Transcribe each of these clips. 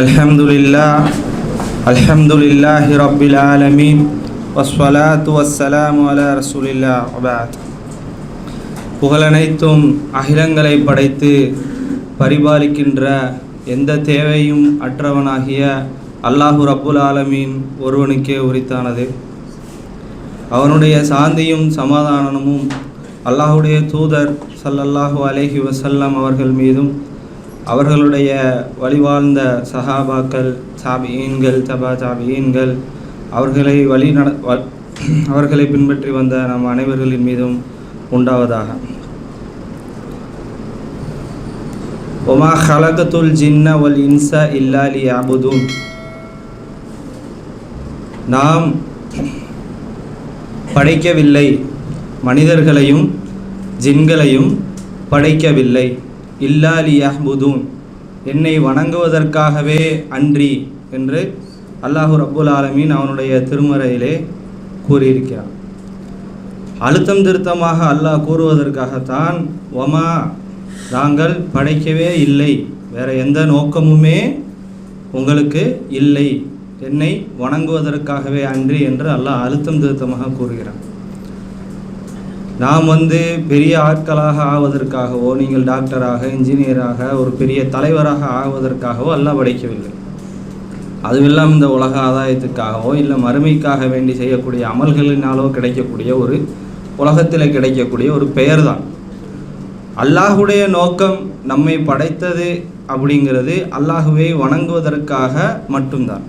الحمد لله الحمد لله رب العالمين والصلاة والسلام على رسول الله وبعد. புகழனைத்தும் அகிலங்களை படைத்து பரிபாலிக்கின்ற எந்த தேவையும் அற்றவனாகிய அல்லாஹு ரப்புல் ஆலமீன் ஒருவனுக்கே உரித்தானது. அவனுடைய சாந்தியும் சமாதானமும் அல்லாஹுடைய தூதர் சல்லல்லாஹு அலைஹி வசல்லம் அவர்கள் மீதும் அவர்களுடைய வழிவாழ்ந்த சஹாபாக்கள் சாபியீன்கள் தபா சாபியீன்கள் அவர்களை வழி நட வ- அவர்களை பின்பற்றி வந்த நம் அனைவர்களின் மீதும் உண்டாவதாக. ஒமா ஹலகத்துல் ஜின்ன வல் இன்சா இல்லா லியஅபுதுன் நாம் படைக்கவில்லை. மனிதர்களையும் ஜின்களையும் படைக்கவில்லை. இல்லா லியஹ்புதூன் என்னை வணங்குவதற்காகவே அன்றி என்று அல்லாஹு ரப்புல் ஆலமீன் அவனுடைய திருமறையிலே கூறியிருக்கிறான். அழுத்தம் திருத்தமாக அல்லாஹ் கூறுவதற்காகத்தான் ஒமா நாங்கள் படைக்கவே இல்லை. வேறு எந்த நோக்கமுமே உங்களுக்கு இல்லை. என்னை வணங்குவதற்காகவே அன்றி என்று அல்லாஹ் அழுத்தம் திருத்தமாக கூறுகிறான். நாம் வந்து பெரிய ஆட்களாக ஆவதற்காகவோ நீங்கள் டாக்டராக இன்ஜினியராக ஒரு பெரிய தலைவராக ஆவதற்காகவோ அல்லாஹ் படைக்கவில்லை. அதுவெல்லாம் இந்த உலக ஆதாயத்துக்காகவோ இல்லை மறுமைக்காக வேண்டி செய்யக்கூடிய அமல்களினாலோ கிடைக்கக்கூடிய ஒரு உலகத்தில் கிடைக்கக்கூடிய ஒரு பெயர் தான் அல்லாஹுடைய நோக்கம் நம்மை படைத்தது அப்படிங்கிறது அல்லாஹுவை வணங்குவதற்காக மட்டும்தான்.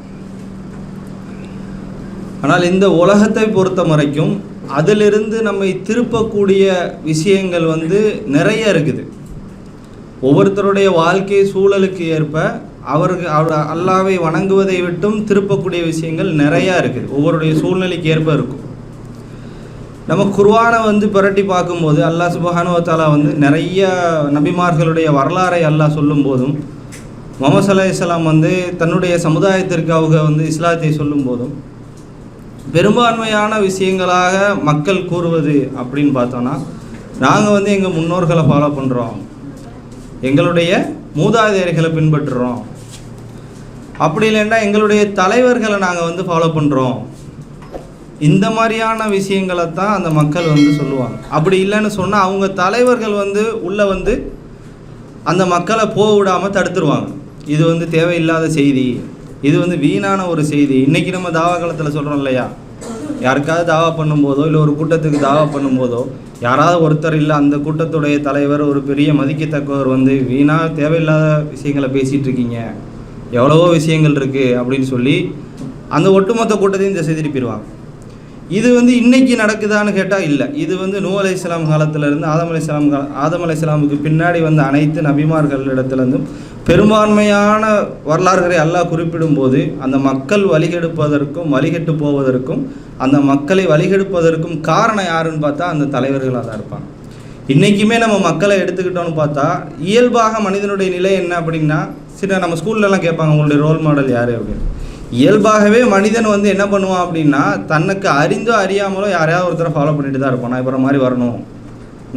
ஆனால் இந்த உலகத்தை பொறுத்த வரைக்கும் அதிலிருந்து நம்மை திருப்பக்கூடிய விஷயங்கள் வந்து நிறைய இருக்குது. ஒவ்வொருத்தருடைய வாழ்க்கை சூழலுக்கு ஏற்ப அவர்கள் அவர் அல்லாவை வணங்குவதை விட்டும் திருப்பக்கூடிய விஷயங்கள் நிறையா இருக்குது. ஒவ்வொருடைய சூழ்நிலைக்கு ஏற்ப இருக்கும். நம்ம குர்வானை வந்து புரட்டி பார்க்கும்போது அல்லாஹ் சுபஹானு வத்தாலா வந்து நிறைய நபிமார்களுடைய வரலாறை அல்லாஹ் சொல்லும்போதும் முகமது சல்லா இஸ்லாம் வந்து தன்னுடைய சமுதாயத்திற்கு அவங்க வந்து இஸ்லாத்தை சொல்லும்போதும் பெரும்பான்மையான விஷயங்களாக மக்கள் கூறுவது அப்படின்னு பார்த்தோன்னா நாங்கள் வந்து எங்கள் முன்னோர்களை ஃபாலோ பண்ணுறோம் எங்களுடைய மூதாதையர்களை பின்பற்றுறோம். அப்படி இல்லைன்னா எங்களுடைய தலைவர்களை நாங்கள் வந்து ஃபாலோ பண்ணுறோம் இந்த மாதிரியான விஷயங்களை தான் அந்த மக்கள் வந்து சொல்லுவாங்க. அப்படி இல்லைன்னு சொன்னால் அவங்க தலைவர்கள் வந்து உள்ளே வந்து அந்த மக்களை போக விடாமல் தடுத்துருவாங்க. இது வந்து தேவையில்லாத செய்தி. இது வந்து வீணான ஒரு செய்தி. இன்றைக்கி நம்ம தாவா காலத்தில் சொல்கிறோம் இல்லையா? யாருக்காவது தாவா பண்ணும்போதோ இல்லை ஒரு கூட்டத்துக்கு தாவா பண்ணும்போதோ யாராவது ஒருத்தர் இல்லை அந்த கூட்டத்துடைய தலைவர் ஒரு பெரிய மதிக்கத்தக்கவர் வந்து வீணாக தேவையில்லாத விஷயங்களை பேசிகிட்டு இருக்கீங்க. எவ்வளவோ விஷயங்கள் இருக்குது அப்படின்னு சொல்லி அந்த ஒட்டுமொத்த கூட்டத்தையும் திசை திருப்பிடுவாங்க. இது வந்து இன்னைக்கு நடக்குதான்னு கேட்டால் இல்லை. இது வந்து நூ அலை இஸ்லாம் காலத்திலேருந்து ஆதம் அலை இஸ்லாம் கா ஆதம் அலை இஸ்லாமுக்கு பின்னாடி வந்த அனைத்து நபிமார்களிடத்துலேருந்தும் பெரும்பான்மையான வரலாறுகளை அல்லாஹ் குறிப்பிடும்போது அந்த மக்கள் வழிகெடுப்பதற்கும் வழிகெட்டு போவதற்கும் அந்த மக்களை வழிகெடுப்பதற்கும் காரணம் யாருன்னு பார்த்தா அந்த தலைவர்களாக தான் இருப்பாங்க. இன்றைக்குமே நம்ம மக்களை எடுத்துக்கிட்டோன்னு பார்த்தா இயல்பாக மனிதனுடைய நிலை என்ன அப்படின்னா சில நம்ம ஸ்கூல்லலாம் கேட்பாங்க உங்களுடைய ரோல் மாடல் யார்? அப்படின்னு. இயல்பாகவே மனிதன் வந்து என்ன பண்ணுவான் அப்படின்னா தனக்கு அறிந்தோ அறியாமலோ யாரையாவது ஒருத்தரை ஃபாலோ பண்ணிட்டு தான் இருப்பான். நான் இவரை மாதிரி வரணும்.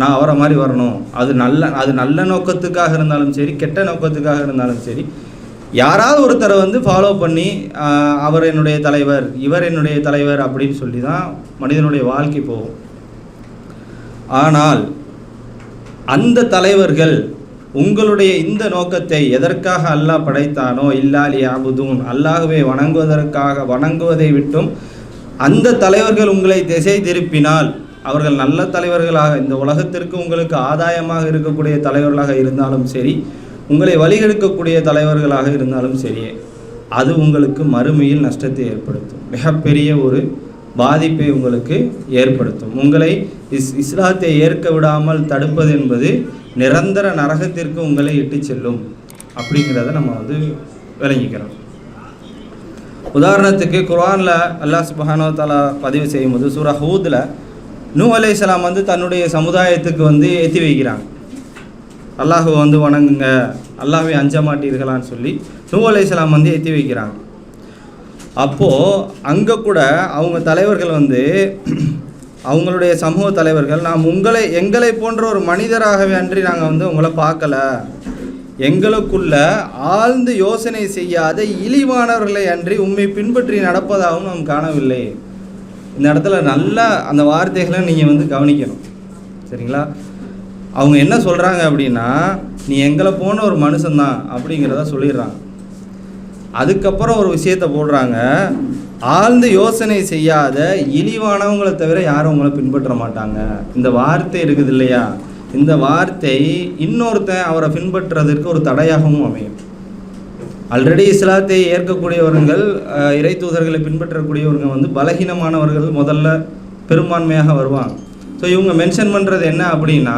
நான் அவரை மாதிரி வரணும். அது நல்ல அது நல்ல நோக்கத்துக்காக இருந்தாலும் சரி கெட்ட நோக்கத்துக்காக இருந்தாலும் சரி யாராவது ஒருத்தரை வந்து ஃபாலோ பண்ணி அவர் என்னுடைய தலைவர் இவர் என்னுடைய தலைவர் அப்படின்னு சொல்லி தான் மனிதனுடைய வாழ்க்கை போகும். ஆனால் அந்த தலைவர்கள் உங்களுடைய இந்த நோக்கத்தை எதற்காக அல்லாஹ் படைத்தானோ இல்லாலி அபுதூன் அல்லாஹுவை வணங்குவதற்காக வணங்குவதை விட்டும் அந்த தலைவர்கள் உங்களை திசை திருப்பினால் அவர்கள் நல்ல தலைவர்களாக இந்த உலகத்திற்கு உங்களுக்கு ஆதாயமாக இருக்கக்கூடிய தலைவர்களாக இருந்தாலும் சரி உங்களை வழிகெடுக்கக்கூடிய தலைவர்களாக இருந்தாலும் சரி அது உங்களுக்கு மறுமையில் நஷ்டத்தை ஏற்படுத்தும். மிகப்பெரிய ஒரு பாதிப்பை உங்களுக்கு ஏற்படுத்தும். உங்களை இஸ் இஸ்லாத்தை ஏற்க விடாமல் தடுப்பது என்பது நிரந்தர நரகத்திற்கு உங்களை இட்டு செல்லும். அப்படிங்கிறத நம்ம வந்து விளங்கிக்கிறோம். உதாரணத்துக்கு குர்ஆனில் அல்லாஹ் சுபஹானோ தாலா பதிவு செய்யும்போது சூரா ஹூதில் நூ அலைஹிஸ்ஸலாம் வந்து தன்னுடைய சமுதாயத்துக்கு வந்து ஏற்றி வைக்கிறாங்க. அல்லாஹ் வந்து வணங்குங்க அல்லாஹ்வை அஞ்ச மாட்டீர்களான்னு சொல்லி நூ அலைஹிஸ்ஸலாம் வந்து ஏற்றி வைக்கிறாங்க. அப்போது அங்கே கூட அவங்க தலைவர்கள் வந்து அவங்களுடைய சமூக தலைவர்கள் நாம் உங்களை எங்களை போன்ற ஒரு மனிதராகவே அன்றி நாங்கள் வந்து உங்களை பார்க்கல. எங்களுக்குள்ள ஆழ்ந்து யோசனை செய்யாத இழிவானவர்களை அன்றி உண்மை பின்பற்றி நடப்பதாகவும் நாம் காணவில்லை. இந்த இடத்துல நல்லா அந்த வார்த்தைகளை நீங்கள் வந்து கவனிக்கணும். சரிங்களா? அவங்க என்ன சொல்கிறாங்க அப்படின்னா நீ எங்களை போன ஒரு மனுஷன்தான் அப்படிங்கிறத சொல்லிடுறாங்க. அதுக்கப்புறம் ஒரு விஷயத்தை போடுறாங்க. ஆழ்ந்து யோசனை செய்யாத இழிவானவங்களை தவிர யாரும் உங்களை பின்பற்ற மாட்டாங்க. இந்த வார்த்தை இருக்குது இல்லையா? இந்த வார்த்தை இன்னொருத்தன் அவரை பின்பற்றுறதற்கு ஒரு தடையாகவும் அமையும். ஆல்ரெடி இஸ்லாத்தை ஏற்கக்கூடியவர்கள் இறை தூதர்களை பின்பற்றக்கூடியவர்கள் வந்து பலகீனமானவர்கள் முதல்ல பெரும்பான்மையாக வருவாங்க. ஸோ இவங்க மென்ஷன் பண்ணுறது என்ன அப்படின்னா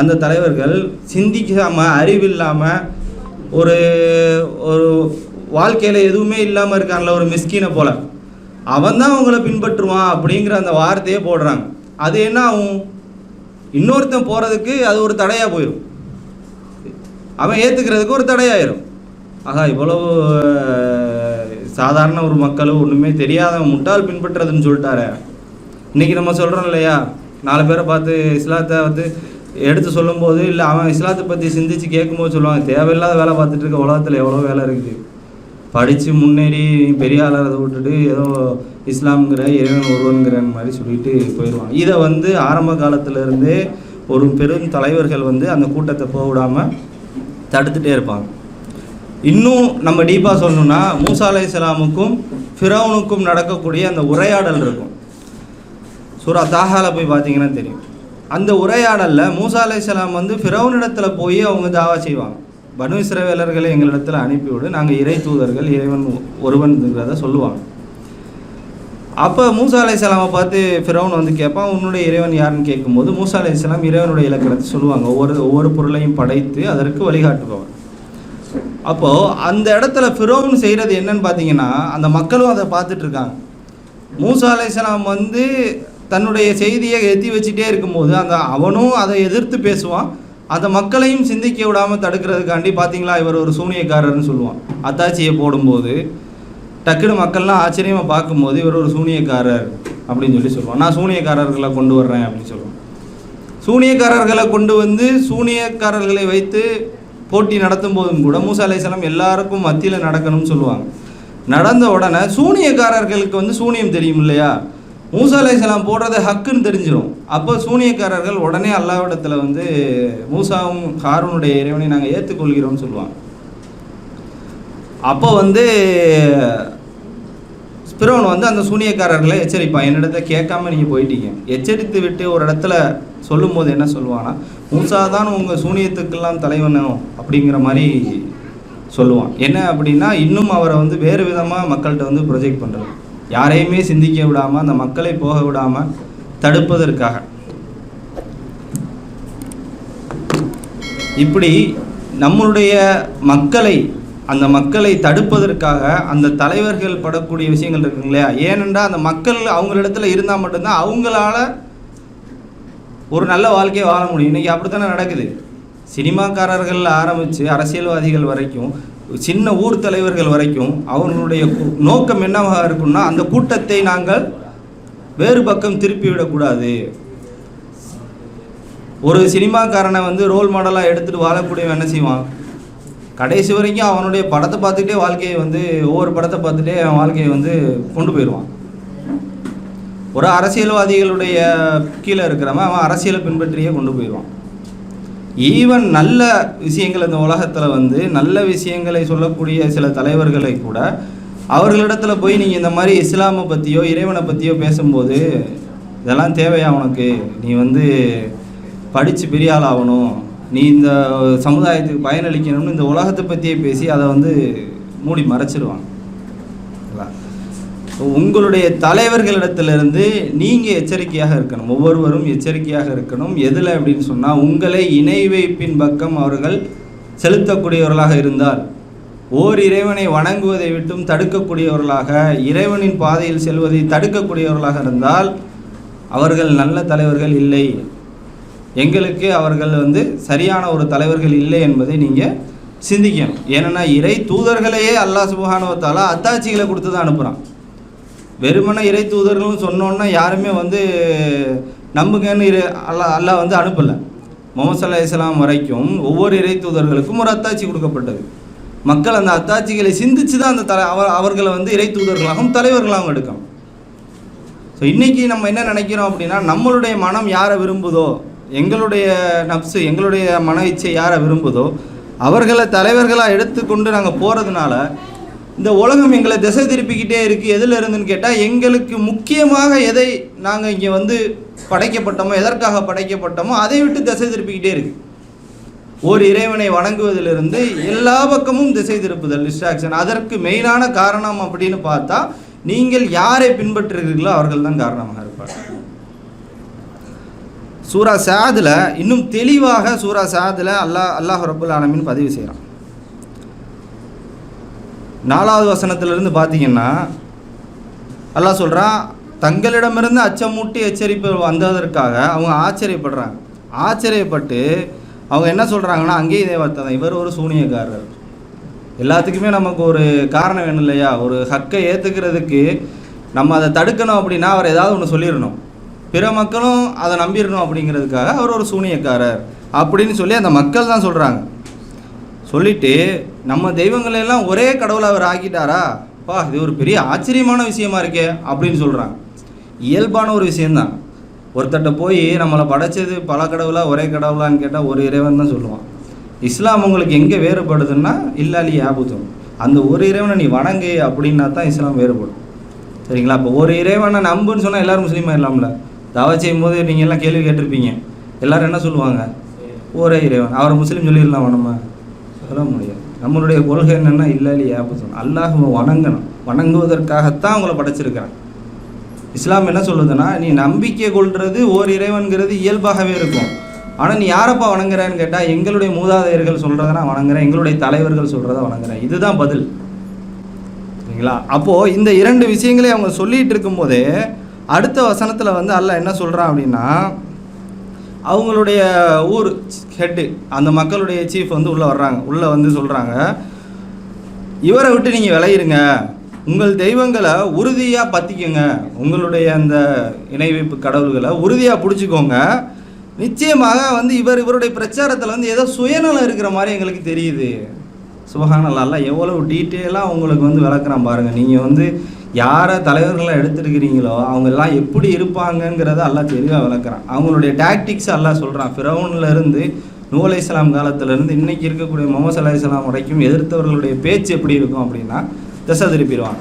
அந்த தலைவர்கள் சிந்திக்காமல் அறிவில்லாமல் ஒரு ஒரு வாழ்க்கையில் எதுவுமே இல்லாமல் இருக்கான்ல ஒரு மிஸ்கினை போல். அவன் தான் அவங்கள பின்பற்றுவான் அப்படிங்கிற அந்த வார்த்தையே போடுறாங்க. அது என்ன ஆகும்? இன்னொருத்தன் போகிறதுக்கு அது ஒரு தடையாக போயிடும் அவன் ஏற்றுக்கிறதுக்கு ஒரு தடையாயிரும். ஆகா இவ்வளவு சாதாரண ஒரு மக்களும் ஒன்றுமே தெரியாதவன் முட்டாள் பின்பற்றுறதுன்னு சொல்லிட்டாரு. இன்றைக்கி நம்ம சொல்கிறோம் இல்லையா? நாலு பேரை பார்த்து இஸ்லாத்தை வந்து எடுத்து சொல்லும்போது இல்லை அவன் இஸ்லாத்தை பற்றி சிந்திச்சு கேட்கும்போது சொல்லுவாங்க தேவையில்லாத வேலை பார்த்துட்டு இருக்க உலகத்தில் எவ்வளோ வேலை இருக்குது படித்து முன்னேறி பெரிய ஆளாகிறத விட்டுட்டு ஏதோ இஸ்லாம்ங்கிற இறைவன் ஒருவன்கிற மாதிரி சொல்லிட்டு போயிடுவாங்க இதை வந்து ஆரம்ப காலத்திலேருந்தே ஒரு பெரும் தலைவர்கள் வந்து அந்த கூட்டத்தை போக விடாமல் இருப்பாங்க. இன்னும் நம்ம டீப்பாக சொல்லணும்னா மூசா அலைஹிஸ்ஸலாமுக்கும் ஃபிரௌனுக்கும் நடக்கக்கூடிய அந்த உரையாடல் இருக்கும். சூரா தாஹால போய் பார்த்தீங்கன்னா தெரியும். அந்த உரையாடலில் மூசா அலைஹிஸ்ஸலாம் வந்து ஃபிரௌனிடத்தில் போய் அவங்க தாவா செய்வாங்க. பனு இஸ்ரவேலர்களை எங்களிடத்தில் அனுப்பிவிடு. நாங்கள் இறை தூதர்கள் இறைவன் ஒருவன்ங்கிறத சொல்லுவாங்க. அப்போ மூசா அலைஹிஸ்ஸலாமை பார்த்து ஃபிரௌன் வந்து கேட்பான் உன்னுடைய இறைவன் யாருன்னு? கேட்கும்போது மூசா அலைஹிஸ்ஸலாம் இறைவனுடைய இலக்கணத்தை சொல்லுவாங்க. ஒவ்வொரு ஒவ்வொரு பொருளையும் படைத்து அதற்கு வழிகாட்டுபவர். அப்போது அந்த இடத்துல ஃபிரௌன் செய்கிறது என்னன்னு பார்த்தீங்கன்னா அந்த மக்களும் அதை பார்த்துட்டு இருக்காங்க. மூசா அலைஹிஸ்ஸலாம் வந்து தன்னுடைய செய்தியை எத்தி வச்சுட்டே இருக்கும்போது அந்த அவனும் அதை எதிர்த்து பேசுவான். அந்த மக்களையும் சிந்திக்க விடாமல் தடுக்கிறதுக்காண்டி பார்த்தீங்களா இவர் ஒரு சூனியக்காரர்னு சொல்லுவான். அத்தாச்சியை போடும்போது டக்குனு மக்கள்லாம் ஆச்சரியமாக பார்க்கும்போது இவர் ஒரு சூனியக்காரர் அப்படின்னு சொல்லி சொல்லுவான். நான் சூனியக்காரர்களை கொண்டு வர்றேன் அப்படின்னு சொல்லுவான். சூனியக்காரர்களை கொண்டு வந்து சூனியக்காரர்களை வைத்து போட்டி நடத்தும் போதும் கூட மூசா அலைசலம் எல்லாருக்கும் மத்தியில் நடக்கணும்னு சொல்லுவாங்க. நடந்த உடனே சூனியக்காரர்களுக்கு வந்து சூனியம் தெரியும் இல்லையா? மூசா அலைஹிஸ்ஸலாம் போடுறது ஹக்குன்னு தெரிஞ்சிடும் அப்போ சூனியக்காரர்கள் உடனே அல்லாவிடத்தில் வந்து மூசாவும் ஹாரூனுடைய இறைவனை நாங்கள் ஏற்றுக்கொள்கிறோம்னு சொல்லுவாங்க. அப்போ வந்து பிறவன் வந்து அந்த சூனியக்காரர்களை எச்சரிப்பான். என்னிடத்த கேட்காம நீங்கள் போயிட்டீங்க. எச்சரித்து விட்டு ஒரு இடத்துல சொல்லும்போது என்ன சொல்லுவான்னா மூசா தான் உங்கள் சூனியத்துக்கெல்லாம் தலைவனோ? அப்படிங்கிற மாதிரி சொல்லுவான். என்ன அப்படின்னா இன்னும் அவரை வந்து வேறு விதமாக மக்கள்கிட்ட வந்து ப்ரொஜெக்ட் பண்ணுறது யாரையுமே சிந்திக்க விடாமல் அந்த மக்களை போக விடாமல் தடுப்பதற்காக. இப்படி நம்மளுடைய மக்களை அந்த மக்களை தடுப்பதற்காக அந்த தலைவர்கள் படக்கூடிய விஷயங்கள் இருக்குங்க இல்லையா? ஏனென்றால் அந்த மக்கள் அவங்களிடத்துல இருந்தால் மட்டும்தான் அவங்களால ஒரு நல்ல வாழ்க்கையை வாழ முடியும். இன்றைக்கி அப்படித்தானே நடக்குது. சினிமாக்காரர்கள் ஆரம்பித்து அரசியல்வாதிகள் வரைக்கும் சின்ன ஊர் தலைவர்கள் வரைக்கும் அவர்களுடைய நோக்கம் என்னவாக இருக்கும்னா அந்த கூட்டத்தை நாங்கள் வேறு பக்கம் திருப்பி விடக்கூடாது ஒரு சினிமாக்காரனை வந்து ரோல் மாடலாக எடுத்துகிட்டு வாழக்கூடியவன் என்ன செய்வான்? கடைசி வரைக்கும் அவனுடைய படத்தை பார்த்துட்டே வாழ்க்கையை வந்து ஒவ்வொரு படத்தை பார்த்துட்டே அவன் வாழ்க்கையை வந்து கொண்டு போயிடுவான். ஒரு அரசியல்வாதிகளுடைய கீழே இருக்கிறவன் அவன் அரசியலை பின்பற்றியே கொண்டு போயிடுவான். ஈவன் நல்ல விஷயங்கள் இந்த உலகத்தில் வந்து நல்ல விஷயங்களை சொல்லக்கூடிய சில தலைவர்களை கூட அவர்களிடத்துல போய் நீங்கள் இந்த மாதிரி இஸ்லாமை பற்றியோ இறைவனை பற்றியோ பேசும்போது இதெல்லாம் தேவையா உனக்கு? நீ வந்து படித்து பெரிய ஆள் ஆகணும் நீ இந்த சமுதாயத்துக்கு பயனளிக்கணும்னு இந்த உலகத்தை பற்றியே பேசி அதை வந்து மூடி மறைச்சிடுவாங்க உங்களுடைய தலைவர்களிடத்திலிருந்து நீங்கள் எச்சரிக்கையாக இருக்கணும். ஒவ்வொருவரும் எச்சரிக்கையாக இருக்கணும். எதில் அப்படின்னு சொன்னால் உங்களை இணை வைப்பின் பக்கம் அவர்கள் செலுத்தக்கூடியவர்களாக இருந்தால் ஓர் இறைவனை வணங்குவதை விட்டும் தடுக்கக்கூடியவர்களாக இறைவனின் பாதையில் செல்வதை தடுக்கக்கூடியவர்களாக இருந்தால் அவர்கள் நல்ல தலைவர்கள் இல்லை. எங்களுக்கு அவர்கள் வந்து சரியான ஒரு தலைவர்கள் இல்லை என்பதை நீங்கள் சிந்திக்கணும். ஏன்னா இறை தூதர்களையே அல்லாஹ் சுபஹானுவத்தாலா அத்தாட்சிகளை கொடுத்து தான் அனுப்புகிறான் வெறுமனே இறை தூதர்கள்னு சொன்னோன்னா யாருமே வந்து நம்புங்கன்னு இரு அல்லா அல்லாஹ் வந்து அனுப்பலை. முகமது சல்லா இஸ்லாம் வரைக்கும் ஒவ்வொரு இறை தூதர்களுக்கும் ஒரு அத்தாட்சி கொடுக்கப்பட்டது. மக்கள் அந்த அத்தாட்சிகளை சிந்திச்சு தான் அந்த தலை அவர் அவர்களை வந்து இறை தூதர்களாகவும் தலைவர்களாகவும் எடுக்கும் ஸோ இன்றைக்கி நம்ம என்ன நினைக்கிறோம் அப்படின்னா நம்மளுடைய மனம் யாரை விரும்புதோ எங்களுடைய நப்ஸு எங்களுடைய மன இச்சை யாரை விரும்புதோ அவர்களை தலைவர்களாக எடுத்துக்கொண்டு நாங்கள் போகிறதுனால இந்த உலகம் எங்களை திசை திருப்பிக்கிட்டே இருக்குது எதில் இருந்துன்னு கேட்டால் எங்களுக்கு முக்கியமாக எதை நாங்கள் இங்கே வந்து படைக்கப்பட்டோமோ எதற்காக படைக்கப்பட்டோமோ அதை விட்டு திசை திருப்பிக்கிட்டே இருக்குது ஒரு இறைவனை வணங்குவதிலிருந்து எல்லா பக்கமும் திசை திருப்புதல் டிஸ்ட்ராக்ஷன் அதற்கு மெயினான காரணம் அப்படின்னு பார்த்தா நீங்கள் யாரை பின்பற்றுகிறீர்களோ அவர்கள் தான் காரணமாக இருப்பார் சூரா சாதில் இன்னும் தெளிவாக சூரா சாதில் அல்லாஹ் அல்லாஹ் ரபுல் ஆலமின் பதிவு செய்கிறான் நாலாவது வசனத்திலிருந்து பார்த்தீங்கன்னா அல்லாஹ் சொல்கிறான் தங்களிடமிருந்து அச்சமூட்டி எச்சரிப்பு வந்ததற்காக அவங்க ஆச்சரியப்படுறாங்க. ஆச்சரியப்பட்டு அவங்க என்ன சொல்கிறாங்கன்னா அங்கேயே இதே வார்த்தை தான் இவர் ஒரு சூனியக்காரர். எல்லாத்துக்குமே நமக்கு ஒரு காரணம் வேணும் இல்லையா? ஒரு ஹக்கை ஏற்றுக்கிறதுக்கு நம்ம அதை தடுக்கணும் அப்படின்னா அவர் ஏதாவது ஒன்று சொல்லிடணும். பிற மக்களும் அதை நம்பிடணும் அப்படிங்கிறதுக்காக அவர் ஒரு சூனியக்காரர் அப்படின்னு சொல்லி அந்த மக்கள் தான் சொல்கிறாங்க சொல்லிட்டு நம்ம தெய்வங்களை எல்லாம் ஒரே கடவுளை அவர் ஆக்கிட்டாரா? பா இது ஒரு பெரிய ஆச்சரியமான விஷயமா இருக்கே அப்படின்னு சொல்கிறாங்க இயல்பான ஒரு விஷயந்தான் ஒருத்தட்ட போய் நம்மளை படைச்சது பல கடவுளா ஒரே கடவுளான்னு கேட்டால் ஒரு இறைவன் தான் சொல்லுவான். இஸ்லாம் உங்களுக்கு எங்கே வேறுபடுதுன்னா இல்லாலி யாபுத்தம் அந்த ஒரு இறைவனை நீ வணங்கு அப்படின்னா தான் இஸ்லாம் வேறுபடும். சரிங்களா? அப்போ ஒரு இறைவனை நம்புன்னு சொன்னால் எல்லோரும் முஸ்லீமாக இல்லாமல தாவா செய்யும் போது நீங்கள் எல்லாம் கேள்வி கேட்டிருப்பீங்க. எல்லாரும் என்ன சொல்லுவாங்க? ஒரே இறைவன். அவரை முஸ்லீம் சொல்லிடலாம் நம்ம? சொல்ல முடியாது. நம்மளுடைய கொள்கை என்னென்னா இல்லை இல்லாலி யாபுத்தம் அல்லாஹ் வணங்கணும். வணங்குவதற்காகத்தான் உங்களை படைச்சிருக்கிறான். இஸ்லாம் என்ன சொல்லுதுன்னா நீ நம்பிக்கை கொள்வது ஓர் இறைவன்கிறது இயல்பாகவே இருக்கும். ஆனால் நீ யாரப்பா வணங்குறேன்னு கேட்டால் எங்களுடைய மூதாதையர்கள் சொல்கிறத நான் வணங்குறேன். எங்களுடைய தலைவர்கள் சொல்கிறத வணங்குறேன். இதுதான் பதில். சரிங்களா? அப்போது இந்த இரண்டு விஷயங்களை அவங்க சொல்லிகிட்டு இருக்கும்போதே அடுத்த வசனத்தில் வந்து அல்லாஹ் என்ன சொல்கிறான் அப்படின்னா அவங்களுடைய ஊர் ஹெட்டு அந்த மக்களுடைய சீஃப் வந்து உள்ளே வர்றாங்க உள்ளே வந்து சொல்கிறாங்க இவரை விட்டு நீங்கள் விளையிருங்க உங்கள் தெய்வங்களை உறுதியாக பற்றிக்கோங்க உங்களுடைய அந்த இணை வைப்பு கடவுள்களை உறுதியாக பிடிச்சிக்கோங்க. நிச்சயமாக வந்து இவர் இவருடைய பிரச்சாரத்தில் வந்து ஏதோ சுயநலம் இருக்கிற மாதிரி எங்களுக்கு தெரியுது. சுபகானல்லால எவ்வளோ டீட்டெயிலாக உங்களுக்கு வந்து விளக்குறான் பாருங்கள் நீங்கள் வந்து யாரை தலைவர்களாக எடுத்துருக்கிறீங்களோ அவங்கெல்லாம் எப்படி இருப்பாங்கங்கிறத எல்லாம் தெளிவாக விளக்குறான். அவங்களுடைய டாக்டிக்ஸ் எல்லாம் சொல்கிறான் ஃபிரௌன்லேருந்து நூலை இஸ்லாம் காலத்திலேருந்து இன்றைக்கி இருக்கக்கூடிய முகமது அலி இஸ்லாம் வரைக்கும் எதிர்த்தவர்களுடைய பேச்சு எப்படி இருக்கும் அப்படின்னா திசை திருப்பிடுவான்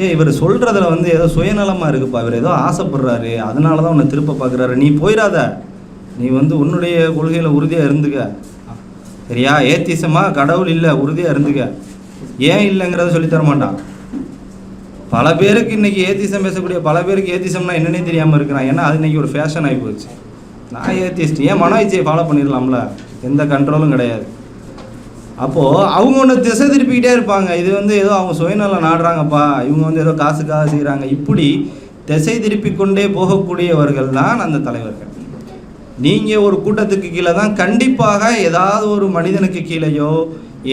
ஏ இவர் சொல்கிறதுல வந்து ஏதோ சுயநலமாக இருக்குப்பா. இவர் ஏதோ ஆசைப்படுறாரு. அதனால தான் உன்னை திருப்ப பார்க்குறாரு நீ போயிடாத. நீ வந்து உன்னுடைய கொள்கையில் உறுதியாக இருந்துக்க. சரியா? ஏத்திசமாக கடவுள் இல்லை உறுதியாக இருந்துக்க. ஏன் இல்லைங்கிறத சொல்லித்தர தர மாட்டான் பல பேருக்கு இன்றைக்கி ஏத்திசம் பேசக்கூடிய பல பேருக்கு ஏத்திசம்னா என்னன்னே தெரியாமல் இருக்கிறான். ஏன்னா அது இன்றைக்கி ஒரு ஃபேஷன் ஆகி போச்சு. நான் ஏத்திஸ்ட் ஏன் மனோ இச்சையை ஃபாலோ பண்ணிடலாம்ல? எந்த கண்ட்ரோலும் கிடையாது. அப்போது அவங்க ஒன்று திசை திருப்பிக்கிட்டே இருப்பாங்க. இது வந்து ஏதோ அவங்க சுயநலம் நாடுறாங்கப்பா. இவங்க வந்து ஏதோ காசுக்காக செய்கிறாங்க இப்படி திசை திருப்பி கொண்டே போகக்கூடியவர்கள் தான் அந்த தலைவர்கள். நீங்கள் ஒரு கூட்டத்துக்கு கீழே தான் கண்டிப்பாக ஏதாவது ஒரு மனிதனுக்கு கீழேயோ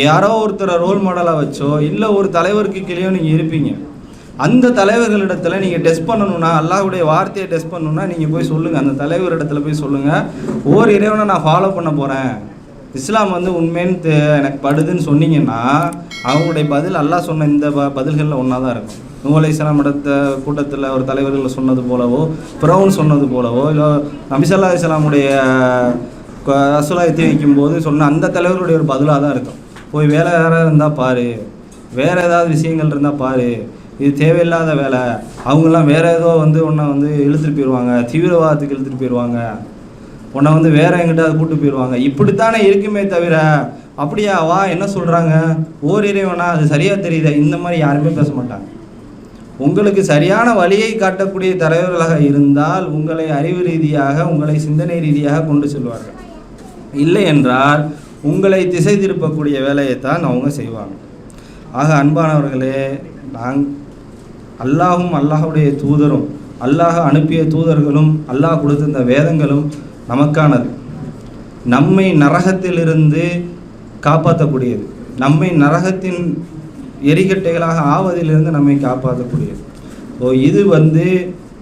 யாரோ ஒருத்தரை ரோல் மாடலாக வச்சோ இல்லை ஒரு தலைவருக்கு கீழேயோ நீங்கள் இருப்பீங்க. அந்த தலைவர்களிடத்தில் நீங்கள் டெஸ்ட் பண்ணணும்னா அல்லாஹுடைய வார்த்தையை டெஸ்ட் பண்ணணும்னா நீங்கள் போய் சொல்லுங்கள் அந்த தலைவரிடத்துல போய் சொல்லுங்கள் ஓர் இறைவனை நான் ஃபாலோ பண்ண போகிறேன் இஸ்லாம் வந்து உண்மைன்னு தெ- எனக்கு படுதுன்னு சொன்னீங்கன்னா அவங்களுடைய பதில் அல்லாஹ் சொன்ன இந்த ப பதில்களில் ஒன்றா தான் இருக்கும் நூலை இஸ்லாம் இடத்த கூட்டத்தில் ஒரு தலைவர்கள் சொன்னது போலவோ பிரவுன் சொன்னது போலவோ இல்லை நபிசல்லா இஸ்லாமுடைய ரசூலா வைக்கும்போது சொன்ன அந்த தலைவர்களுடைய ஒரு பதிலாக தான் இருக்கும். போய் வேலை வேறு இருந்தால் பாரு. வேறு ஏதாவது விஷயங்கள் இருந்தால் பாரு. இது தேவையில்லாத வேலை. அவங்கெல்லாம் வேறு ஏதோ வந்து உன்னை வந்து இழுத்துட்டு போயிடுவாங்க தீவிரவாதத்துக்கு இழுத்துட்டு போயிடுவாங்க உன்னை வந்து வேற எங்கிட்டாவது கூட்டு போயிடுவாங்க இப்படித்தானே இருக்குமே தவிர அப்படியா? வா என்ன சொல்கிறாங்க ஓர் இறைவனா? அது சரியாக தெரியுது? இந்த மாதிரி யாருமே பேச மாட்டாங்க. உங்களுக்கு சரியான வழியை காட்டக்கூடிய தலைவர்களாக இருந்தால் உங்களை அறிவு ரீதியாக உங்களை சிந்தனை ரீதியாக கொண்டு செல்வார்கள். இல்லை என்றால் உங்களை திசை திருப்பக்கூடிய வேலையைத்தான் அவங்க செய்வாங்க. ஆக அன்பானவர்களே நாங்கள் அல்லாஹும் அல்லாஹுடைய தூதரும் அல்லாஹ் அனுப்பிய தூதர்களும் அல்லாஹ் கொடுத்திருந்த வேதங்களும் நமக்கானது. நம்மை நரகத்திலிருந்து காப்பாற்றக்கூடியது. நம்மை நரகத்தின் எரிகட்டைகளாக ஆவதிலிருந்து நம்மை காப்பாற்றக்கூடியது. ஸோ இது வந்து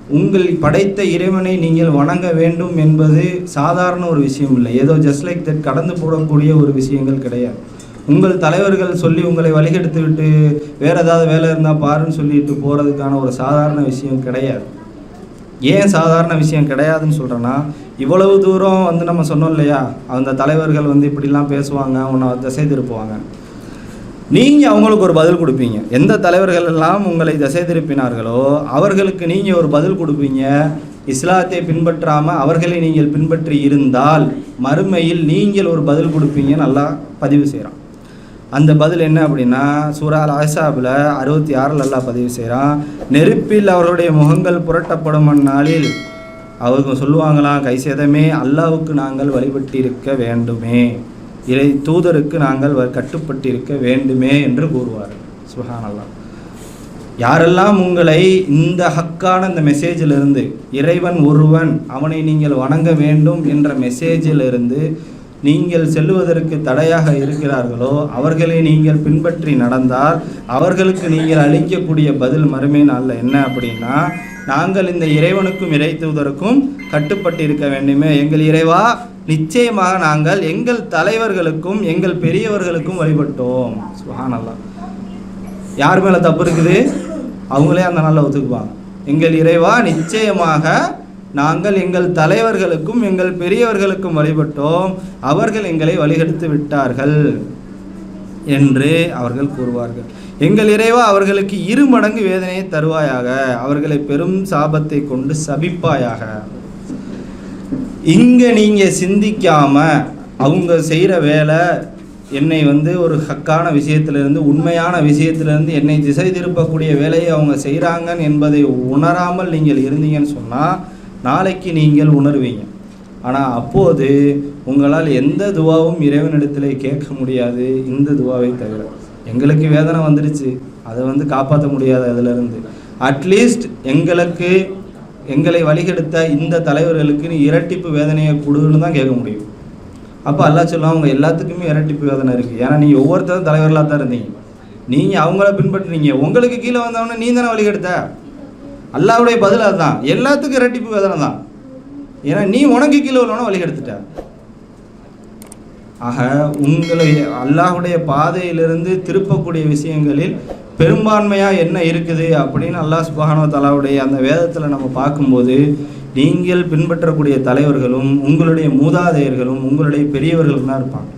உங்கள் படைத்த இறைவனை நீங்கள் வணங்க வேண்டும் என்பது சாதாரண ஒரு விஷயம் இல்லை. ஏதோ ஜஸ்ட் லைக் தட் கடந்து போடக்கூடிய ஒரு விஷயங்கள் கிடையாது. உங்கள் தலைவர்கள் சொல்லி உங்களை வழிகெடுத்து விட்டு வேற ஏதாவது வேலை இருந்தால் பாருன்னு சொல்லிட்டு போகிறதுக்கான ஒரு சாதாரண விஷயம் கிடையாது. ஏன் சாதாரண விஷயம் கிடையாதுன்னு சொல்கிறேன்னா இவ்வளவு தூரம் வந்து நம்ம சொன்னோம் இல்லையா? அந்த தலைவர்கள் வந்து இப்படிலாம் பேசுவாங்க உன்னை திசை திருப்புவாங்க. நீங்கள் அவங்களுக்கு ஒரு பதில் கொடுப்பீங்க. எந்த தலைவர்கள் எல்லாம் உங்களை திசை திருப்பினார்களோ அவர்களுக்கு நீங்கள் ஒரு பதில் கொடுப்பீங்க. இஸ்லாத்தை பின்பற்றாமல் அவர்களை நீங்கள் பின்பற்றி இருந்தால் மறுமையில் நீங்கள் ஒரு பதில் கொடுப்பீங்க நல்லா பதிவு செய்கிறான் அந்த பதில் என்ன அப்படின்னா சூரா ஆசாபில் அறுபத்தி ஆறில் எல்லாம் பதிவு செய்கிறான் நெருப்பில் அவர்களுடைய முகங்கள் புரட்டப்படும் அந்நாளில். அவங்க சொல்லுவாங்களாம் கை சேதமே அல்லாவுக்கு நாங்கள் வழிபட்டிருக்க வேண்டுமே. இறை தூதருக்கு நாங்கள் வ- கட்டுப்பட்டிருக்க வேண்டுமே என்று கூறுவார் சுஹானல்லா யாரெல்லாம் உங்களை இந்த ஹக்கான இந்த மெசேஜிலிருந்து இறைவன் ஒருவன் அவனை நீங்கள் வணங்க வேண்டும் என்ற மெசேஜிலிருந்து நீங்கள் செல்லுவதற்கு தடையாக இருக்கிறார்களோ அவர்களை நீங்கள் பின்பற்றி நடந்தால் அவர்களுக்கு நீங்கள் அளிக்கக்கூடிய பதில் மறுமை நாளில் என்ன அப்படின்னா நாங்கள் இந்த இறைவனுக்கும் இறை தூதருக்கும் கட்டுப்பட்டு இருக்க வேண்டுமே. எங்கள் இறைவா நிச்சயமாக நாங்கள் எங்கள் தலைவர்களுக்கும் எங்கள் பெரியவர்களுக்கும் வழிபட்டோம். சுஹானல்லா யார் மேலே தப்பு இருக்குது? அவங்களே அந்த நாளில் ஒத்துக்குவாங்க. எங்கள் இறைவா நிச்சயமாக நாங்கள் எங்கள் தலைவர்களுக்கும் எங்கள் பெரியவர்களுக்கும் வழிபட்டோம். அவர்கள் எங்களை வழிகெடுத்து விட்டார்கள் என்று அவர்கள் கூறுவார்கள். எங்கள் இறைவா அவர்களுக்கு இரு மடங்கு வேதனையை தருவாயாக. அவர்களை பெரும் சாபத்தை கொண்டு சபிப்பாயாக. இங்கே நீங்கள் சிந்திக்காம அவங்க செய்கிற வேலை என்னை வந்து ஒரு ஹக்கான விஷயத்திலிருந்து உண்மையான விஷயத்திலிருந்து என்னை திசை திருப்பக்கூடிய வேலையை அவங்க செய்கிறாங்க என்பதை உணராமல் நீங்கள் இருந்தீங்கன்னு சொன்னால் நாளைக்கு நீங்கள் உணர்வீங்க. ஆனால் அப்போது உங்களால் எந்த துவாவும் இறைவனிடத்தில் கேட்க முடியாது இந்த துவாவை தவிர. எங்களுக்கு வேதனை வந்துடுச்சு. அதை வந்து காப்பாற்ற முடியாது அதிலிருந்து. அட்லீஸ்ட் எங்களுக்கு எங்களை வழிகெடுத்த இந்த தலைவர்களுக்கு இரட்டிப்பு வேதனையை கொடுன்னு தான் கேட்க முடியும். அப்போ அல்லா சொல்லுவாங்க அவங்க எல்லாத்துக்குமே இரட்டிப்பு வேதனை இருக்குது ஏன்னா நீங்கள் ஒவ்வொருத்தரும் தலைவர்களாக தான் இருந்தீங்க. நீங்கள் அவங்கள பின்பற்றுறீங்க உங்களுக்கு கீழே வந்தவொடனே நீ தானே வழிகெடுத்த? அல்லாவுடைய பதில் அதுதான். எல்லாத்துக்கும் இரட்டிப்பு வேதனை தான் ஏன்னா நீ உனக்கு கீழே உள்ளவன வழி எடுத்துட்ட ஆக உங்களை அல்லாஹுடைய பாதையிலிருந்து திருப்பக்கூடிய விஷயங்களில் பெரும்பான்மையாக என்ன இருக்குது அப்படின்னு அல்லாஹ் சுபஹானோ தலாவுடைய அந்த வேதத்தில் நம்ம பார்க்கும்போது நீங்கள் பின்பற்றக்கூடிய தலைவர்களும் உங்களுடைய மூதாதையர்களும் உங்களுடைய பெரியவர்களும் தான் இருப்பாங்க.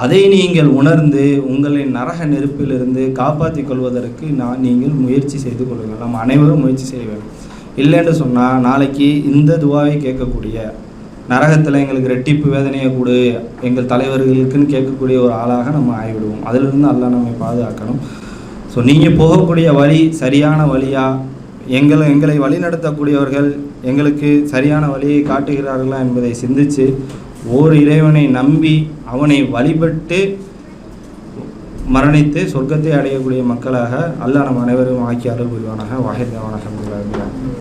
அதை நீங்கள் உணர்ந்து உங்களை நரக நெருப்பிலிருந்து காப்பாற்றிக் கொள்வதற்கு நான் நீங்கள் முயற்சி செய்து கொள்ளுங்கள். நம்ம அனைவரும் முயற்சி செய்ய வேண்டும். இல்லைன்னு சொன்னால் நாளைக்கு இந்த துவாவை கேட்கக்கூடிய நரகத்தில் எங்களுக்கு ரெட்டிப்பு வேதனையை கொடு எங்கள் தலைவர்களுக்குன்னு கேட்கக்கூடிய ஒரு ஆளாக நம்ம ஆகிவிடுவோம். அதிலிருந்து அல்லாஹ் நம்மை பாதுகாக்கணும். ஸோ நீங்கள் போகக்கூடிய வழி சரியான வழியா எங்களை எங்களை வழிநடத்தக்கூடியவர்கள் எங்களுக்கு சரியான வழியை காட்டுகிறார்களா என்பதை சிந்தித்து ஓர் இறைவனை நம்பி அவனை வழிபட்டு மரணித்து சொர்க்கத்தை அடையக்கூடிய மக்களாக அல்லாஹ் நம் அனைவரும் ஆக்கி அருள் புரிவானாக. வாஹித்